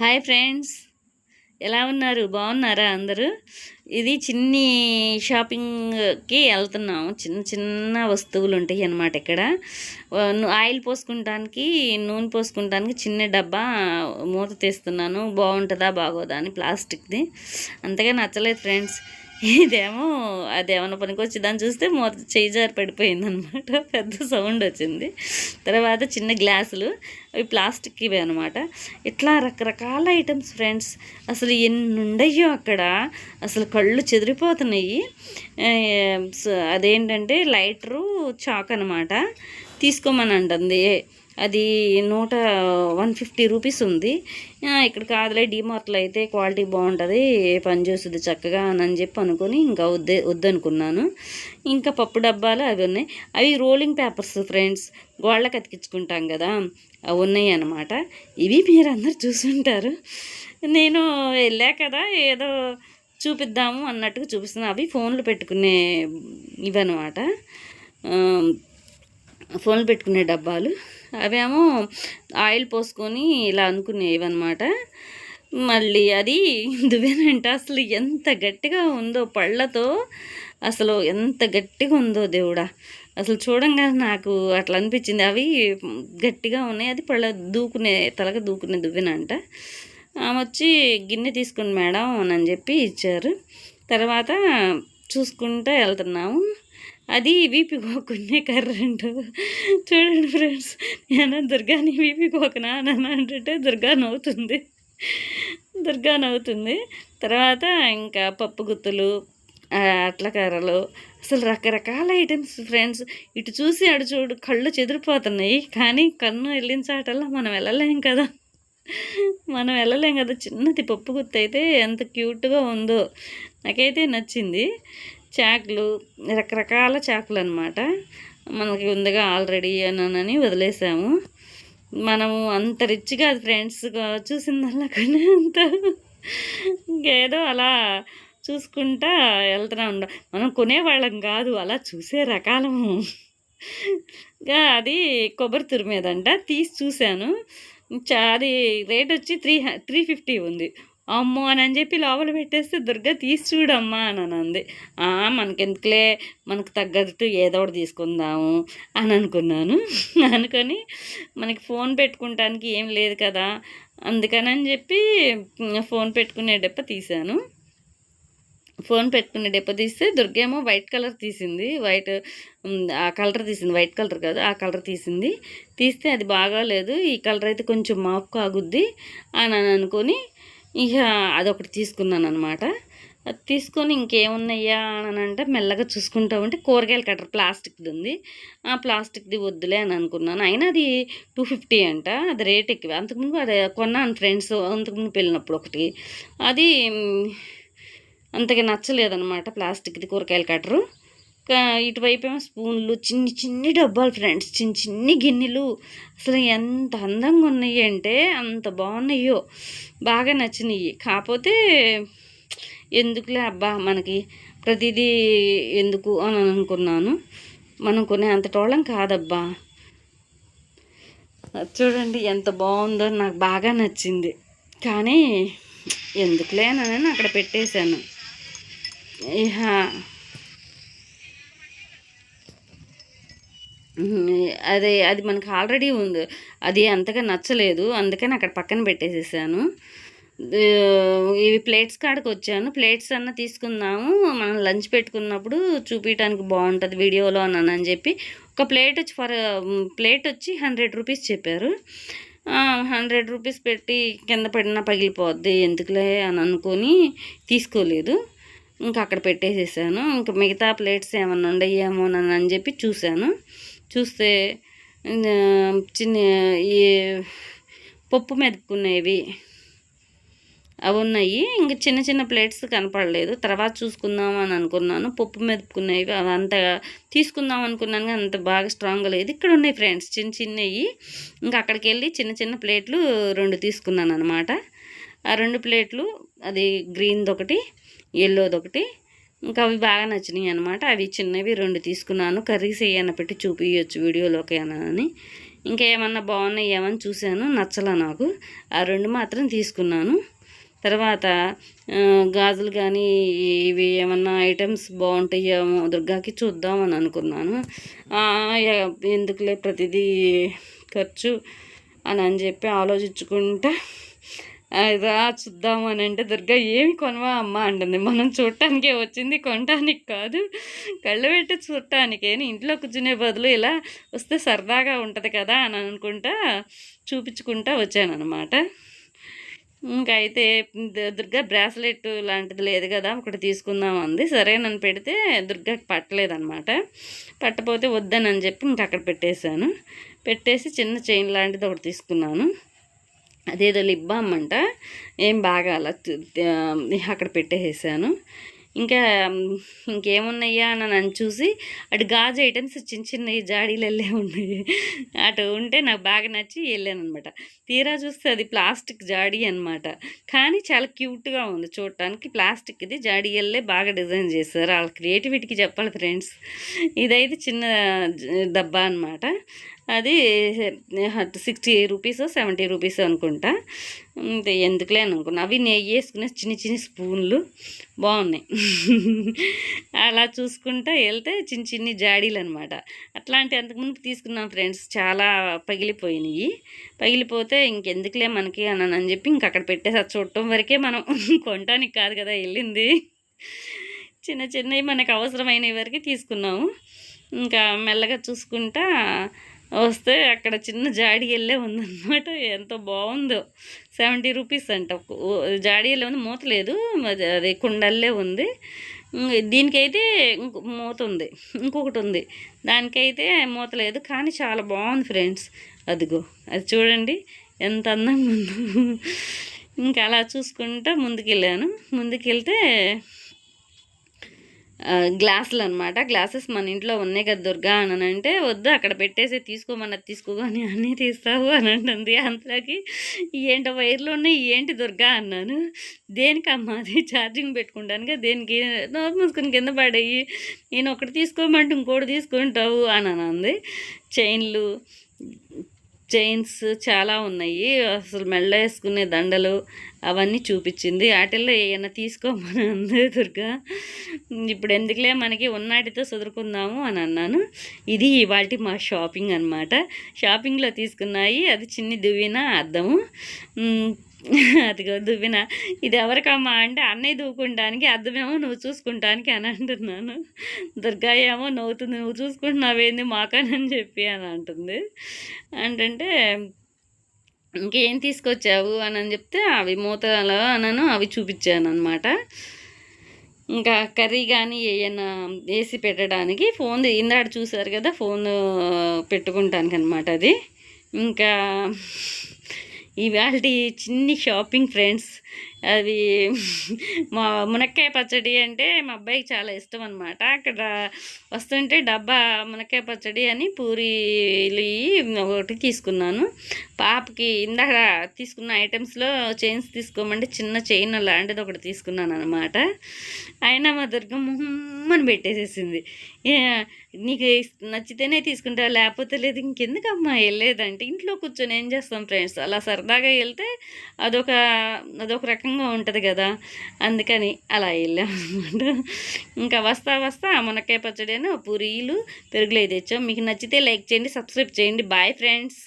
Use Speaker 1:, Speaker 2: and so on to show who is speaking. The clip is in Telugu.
Speaker 1: Hi friends. ఎలా ఉన్నారు? బాగున్నారా అందరూ? ఇది చిన్ని షాపింగ్కి వెళ్తున్నాము చిన్న చిన్న వస్తువులు ఉంటాయి అన్నమాట ఇక్కడ. ఆయిల్ పోసుకుంటానికి నూనె పోసుకుంటానికి చిన్న డబ్బా మూత తీస్తున్నాను. బాగుంటుందా బాగోదా అని ప్లాస్టిక్ది. అంతగా నచ్చలేదు ఫ్రెండ్స్. ఇదేమో అదేమన్నా పనికి దాన్ని చూస్తే మూత చేయి జారి పడిపోయింది అనమాట పెద్ద సౌండ్ వచ్చింది. తర్వాత చిన్న గ్లాసులు అవి ప్లాస్టిక్ ఇవి అనమాట. ఇట్లా రకరకాల ఐటమ్స్ ఫ్రెండ్స్. అసలు ఎన్ని ఉండయో అక్కడ. అసలు కళ్ళు చెదిరిపోతున్నాయి. అదేంటంటే లైటరు చాక్ అనమాట. తీసుకోమని అంటుంది అది నూట వన్ ఫిఫ్టీ రూపీస్ ఉంది. ఇక్కడ కాదులే డిమార్ట్లో అయితే క్వాలిటీ బాగుంటుంది పని చేస్తుంది చక్కగా అని చెప్పి అనుకొని ఇంకా వద్దే వద్దనుకున్నాను. ఇంకా పప్పు డబ్బాలు అవి ఉన్నాయి. అవి రోలింగ్ పేపర్స్ ఫ్రెండ్స్ గోళ్ళకి అతికించుకుంటాం కదా అవి ఉన్నాయి అన్నమాట. ఇవి మీరందరూ చూసుంటారు. నేను వెళ్ళా కదా ఏదో చూపిద్దాము అన్నట్టుగా చూపిస్తున్నాను అవి ఫోన్లు పెట్టుకునే ఇవన్నమాట. ఫోన్లు పెట్టుకునే డబ్బాలు. అవేమో ఆయిల్ పోసుకొని ఇలా అనుకునేవి అనమాట మళ్ళీ అది దువ్వెనంట. అసలు ఎంత గట్టిగా ఉందో పళ్ళతో. అసలు ఎంత గట్టిగా ఉందో దేవుడా. అసలు చూడంగా నాకు అట్లా అనిపించింది. అవి గట్టిగా ఉన్నాయి. అది పళ్ళ దూకునే తలగా దూకునే దువ్వెనంట. ఆమె వచ్చి గిన్నె తీసుకోండి మేడం అని చెప్పి ఇచ్చారు. తర్వాత చూసుకుంటూ వెళ్తున్నాము. అది వీపి కోకునే కర్రెంట్ చూడండి ఫ్రెండ్స్ నేను దుర్గాని వీపి కోకనా అని అంటుంటే దుర్గా నవ్వుతుంది. దుర్గా నవ్వుతుంది. తర్వాత ఇంకా పప్పు గుత్తులు అట్ల కర్రలు అసలు రకరకాల ఐటమ్స్ ఫ్రెండ్స్. ఇటు చూసి అటు చూడు కళ్ళు చెదిరిపోతున్నాయి. కానీ కన్ను వెళ్ళిన చాటల్లో మనం వెళ్ళలేం కదా. మనం వెళ్ళలేం కదా. చిన్నది పప్పు గుత్తు అయితే ఎంత క్యూట్గా ఉందో. నాకైతే నచ్చింది. చాకులు రకరకాల చాకులు అనమాట మనకి ఉందిగా ఆల్రెడీ అని వదిలేసాము. మనము అంత రిచ్గా అది ఫ్రెండ్స్ చూసిందల్లా కానీ అంత ఇంకేదో అలా చూసుకుంటా వెళ్తూనే ఉండ. మనం కొనేవాళ్ళం కాదు అలా చూసే రకాలము. అది కొబ్బరి తురిమేదంట తీసి చూశాను. చా అది రేట్ వచ్చి త్రీ త్రీ ఫిఫ్టీ ఉంది. అమ్మో అని చెప్పి లోపల పెట్టేస్తే దుర్గా తీసి చూడమ్మా అని అంది. మనకెందుకులే మనకు తగ్గట్టు ఏదో ఒకటి తీసుకుందాము అని అనుకున్నాను. అనుకొని మనకి ఫోన్ పెట్టుకుంటానికి ఏం లేదు కదా అందుకని చెప్పి ఫోన్ పెట్టుకునే డెప్ప తీశాను. ఫోన్ పెట్టుకునే డెప్ప తీస్తే దుర్గేమో వైట్ కలర్ తీసింది. వైట్ ఆ కలర్ తీసింది వైట్ కలర్ కాదు ఆ కలర్ తీసింది. తీస్తే అది బాగాలేదు ఈ కలర్ అయితే కొంచెం మాపు కాగుద్ది అని అనుకొని ఇక అదొకటి తీసుకున్నాను అనమాట అది తీసుకొని ఇంకేమున్నాయా అని అంటే మెల్లగా చూసుకుంటా ఉంటే కూరగాయల కట్టర్ ప్లాస్టిక్ది ఉంది ఆ ప్లాస్టిక్ది వద్దులే అని అనుకున్నాను. అయినా అది టూ ఫిఫ్టీ అంట. అది రేట్ ఎక్కువ. అంతకుముందు అది కొన్నాను ఫ్రెండ్స్ అంతకుముందు వెళ్ళినప్పుడు ఒకటి. అది అంతగా నచ్చలేదన్నమాట ప్లాస్టిక్ది కూరగాయల కట్టరు. ఇటువైపు ఏమో స్పూన్లు చిన్ని చిన్ని డబ్బాలు ఫ్రెండ్స్ చిన్ని చిన్ని గిన్నెలు. అసలు ఎంత అందంగా ఉన్నాయి అంటే అంత బాగున్నాయో. బాగా నచ్చినాయి కాకపోతే ఎందుకులే అబ్బా మనకి ప్రతిదీ ఎందుకు అని అనుకున్నాను. మనం కొనే అంతటోళం కాదబ్బా. చూడండి ఎంత బాగుందో నాకు బాగా నచ్చింది. కానీ ఎందుకులే అని అక్కడ పెట్టేశాను. ఇహా అదే అది మనకు ఆల్రెడీ ఉంది. అది అంతగా నచ్చలేదు. అందుకని అక్కడ పక్కన పెట్టేసేసాను. ఇవి ప్లేట్స్ కాడికి వచ్చాను. ప్లేట్స్ అన్న తీసుకుందాము. మనం లంచ్ పెట్టుకున్నప్పుడు చూపించడానికి బాగుంటుంది వీడియోలో అని అని చెప్పి ఒక ప్లేట్ వచ్చి ఫర్ ప్లేట్ వచ్చి హండ్రెడ్ రూపీస్ చెప్పారు. హండ్రెడ్ రూపీస్ పెట్టి కింద పడినా పగిలిపోద్ది ఎందుకులే అని అనుకొని తీసుకోలేదు. ఇంకా అక్కడ పెట్టేసేసాను. ఇంకా మిగతా ప్లేట్స్ ఏమన్నా ఉండయేమో అని చెప్పి చూశాను. చూస్తే చిన్న ఈ పప్పు మెదుపుకునేవి అవి ఉన్నాయి ఇంక చిన్న చిన్న ప్లేట్స్ కనపడలేదు. తర్వాత చూసుకుందాం అని అనుకున్నాను. పప్పు మెదుపుకునేవి అవి అంత తీసుకుందాం అనుకున్నాను కానీ అంత బాగా స్ట్రాంగ్గా లేదు. ఇక్కడ ఉన్నాయి ఫ్రెండ్స్ చిన్న చిన్నవి. ఇంకా అక్కడికి వెళ్ళి చిన్న చిన్న ప్లేట్లు రెండు తీసుకున్నాను అనమాట ఆ రెండు ప్లేట్లు అది గ్రీన్ది ఒకటి ఎల్లోది ఒకటి ఇంకా అవి బాగా నచ్చినాయి అనమాట అవి చిన్నవి రెండు తీసుకున్నాను. కర్రీస్ ఏమైనా పెట్టి చూపించచ్చు వీడియోలోకి అని ఇంకా ఏమన్నా బాగున్నాయి ఏమని చూశాను. నచ్చలా నాకు. ఆ రెండు మాత్రం తీసుకున్నాను. తర్వాత గాజులు కానీ ఇవి ఏమన్నా ఐటమ్స్ బాగుంటాయేమో దుర్గాకి చూద్దామని అనుకున్నాను. ఎందుకులే ప్రతిదీ ఖర్చు అని అని చెప్పి ఆలోచించుకుంటే ఆ, రా చూద్దామని అంటే దుర్గా ఏమి కొనవా అమ్మ అంటుంది. మనం చూడటానికే వచ్చింది కొనటానికి కాదు. కళ్ళు పెట్టి చూడటానికే. ఇంట్లో కూర్చునే బదులు ఇలా వస్తే సరదాగా ఉంటుంది కదా అని అనుకుంటా చూపించుకుంటా వచ్చానమాట అనమాట ఇంకా అయితే దుర్గా బ్రాస్లెట్ లాంటిది లేదు కదా ఒకటి తీసుకుందాం అంది. సరే నన్ను పెడితే దుర్గాకి పట్టలేదనమాట పట్టపోతే వద్దని అని చెప్పి ఇంక అక్కడ పెట్టేశాను. పెట్టేసి చిన్న చైన్ లాంటిది ఒకటి తీసుకున్నాను. అదేదో లిప్ బామ్ అంట. ఏం బాగా అలా అక్కడ పెట్టేసాను ఇంకా ఇంకేమున్నాయా అని నన్ను చూసి అటు గాజు ఐటమ్స్ చిన్న చిన్నవి జాడీలు వెళ్ళే ఉన్నాయి. అటు ఉంటే నాకు బాగా నచ్చి వెళ్ళాను అనమాట తీరా చూస్తే అది ప్లాస్టిక్ జాడీ అనమాట కానీ చాలా క్యూట్గా ఉంది చూడటానికి. ప్లాస్టిక్ ఇది జాడీ వెళ్ళే బాగా డిజైన్ చేశారు. వాళ్ళ క్రియేటివిటీకి చెప్పాలి ఫ్రెండ్స్. ఇదైతే చిన్న డబ్బా అనమాట అది సిక్స్టీ రూపీస్ సెవెంటీ రూపీస్ అనుకుంటా. ఎందుకులే అని అనుకున్నా. అవి నెయ్యి వేసుకునే చిన్న చిన్న స్పూన్లు బాగున్నాయి. అలా చూసుకుంటా వెళ్తే చిన్న చిన్ని జాడీలు అనమాట అట్లాంటి అంతకుముందు తీసుకున్నాం ఫ్రెండ్స్ చాలా పగిలిపోయినాయి. పగిలిపోతే ఇంకెందుకులే మనకి అని అని చెప్పి ఇంక అక్కడ పెట్టేసి చూడటం వరకే మనం కొనటానికి కాదు కదా వెళ్ళింది. చిన్న చిన్నవి మనకు అవసరమైనవి వరకు తీసుకున్నాము. ఇంకా మెల్లగా చూసుకుంటా వస్తే అక్కడ చిన్న జాడి ఉందన్నమాట. ఎంత బాగుందో. సెవెంటీ రూపీస్ అంట. ఒక్క- ఓ- ఉంది మూత లేదు. అది అది కుండల్లే ఉంది. దీనికైతే ఇంకో మూత ఉంది. ఇంకొకటి ఉంది. దానికైతే మూత లేదు కానీ చాలా బాగుంది ఫ్రెండ్స్. అదిగో అది చూడండి ఎంత అందంగా ఉందో. ఇంకా అలా చూసుకుంటా ముందుకెళ్ళాను. ముందుకెళ్తే గ్లాసులు అనమాట గ్లాసెస్ మన ఇంట్లో ఉన్నాయి కదా దుర్గా అని అంటే వద్దు అక్కడ పెట్టేసి తీసుకోమన్న తీసుకోగాని అన్నీ తీస్తావు అని అంటుంది అంతలోకి. ఏంటో వైర్లు ఉన్నాయి ఏంటి దుర్గా అన్నాను. దేనికమ్మా అది? ఛార్జింగ్ పెట్టుకుంటానుగా దేనికి? నోరు మూసుకుని కింద పడేయి. నేను ఒకటి తీసుకోమంటే ఇంకోటి తీసుకుంటావు అని అంది. చైన్లు చైన్స్ చాలా ఉన్నాయి. అసలు మెళ్ళ వేసుకునే దండలు అవన్నీ చూపించింది. వాటిల్లో ఏమైనా తీసుకోమని అంది దుర్గా. ఇప్పుడు ఎందుకులే మనకి ఉన్నాటితో చదువుకుందాము అని అన్నాను. ఇది ఇవాళ మా షాపింగ్ అనమాట షాపింగ్లో తీసుకున్నాయి. అది చిన్ని దువ్విన అద్దము. అదిగో దువ్విన. ఇది ఎవరికమ్మా అంటే అన్నయ్య దూకుంటానికి అర్థమేమో నువ్వు చూసుకుంటానికి అని అంటున్నాను. దుర్గా ఏమో నవ్వుతుంది నువ్వు చూసుకుంటున్నావేంది మాకనని చెప్పి అని అంటుంది. అంటే ఇంకేం తీసుకొచ్చావు? అని అని చెప్తే అవి మూతలో అనను అవి చూపించాను అనమాట ఇంకా కర్రీ కానీ ఏమైనా వేసి పెట్టడానికి ఫోన్ ఇందాడు చూసారు కదా ఫోన్ పెట్టుకుంటానికి అనమాట అది. ఇంకా ఇవాళ చిన్ని షాపింగ్ ఫ్రెండ్స్ అది మా మునక్కాయ పచ్చడి అంటే మా అబ్బాయికి చాలా ఇష్టం అనమాట అక్కడ వస్తుంటే డబ్బా మునక్కాయ పచ్చడి అని పూరీలు ఒకటి తీసుకున్నాను. పాపకి ఇందాక తీసుకున్న ఐటమ్స్లో చైన్స్ తీసుకోమంటే చిన్న చైన్ లాంటిది ఒకటి తీసుకున్నాను అనమాట అయినా మా దుర్గం మొహమ్మని పెట్టేసేసింది. నీకు నచ్చితేనే తీసుకుంటావు లేకపోతే లేదు ఇంకెందుకమ్మా వెళ్ళేదంటే ఇంట్లో కూర్చొని ఏం చేస్తాం ఫ్రెండ్స్? అలా సరదాగా వెళ్తే అదొక అదొక రకంగా ఉంటుంది కదా అందుకని అలా వెళ్ళాం అనమాట ఇంకా వస్తా వస్తా మునక్కాయ పచ్చడి అని పూరీలు పెరుగులో తెచ్చాం. మీకు నచ్చితే లైక్ చేయండి సబ్స్క్రైబ్ చేయండి. Bye friends.